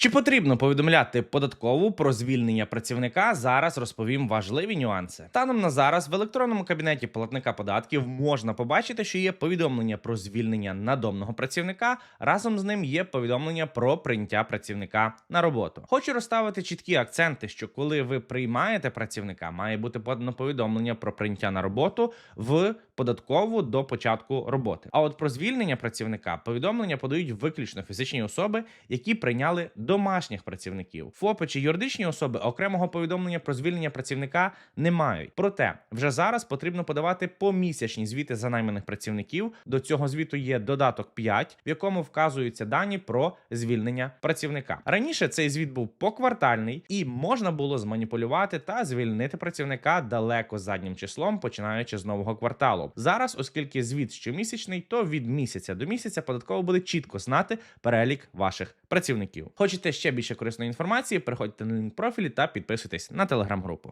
Чи потрібно повідомляти податкову про звільнення працівника? Зараз розповім важливі нюанси. Станом на зараз в електронному кабінеті платника податків можна побачити, що є повідомлення про звільнення надомного працівника. Разом з ним є повідомлення про прийняття працівника на роботу. Хочу розставити чіткі акценти, що коли ви приймаєте працівника, має бути подано повідомлення про прийняття на роботу в податкову до початку роботи. А от про звільнення працівника повідомлення подають виключно фізичні особи, які прийняли домашніх працівників. ФОПи чи юридичні особи окремого повідомлення про звільнення працівника не мають. Проте вже зараз потрібно подавати помісячні звіти за найманих працівників. До цього звіту є додаток 5, в якому вказуються дані про звільнення працівника. Раніше цей звіт був поквартальний і можна було зманіпулювати та звільнити працівника далеко заднім числом, починаючи з нового кварталу. Зараз, оскільки звіт щомісячний, то від місяця до місяця податково буде чітко знати перелік ваших працівників. Хочете ще більше корисної інформації? Переходьте на лінк профілі та підписуйтесь на телеграм-групу.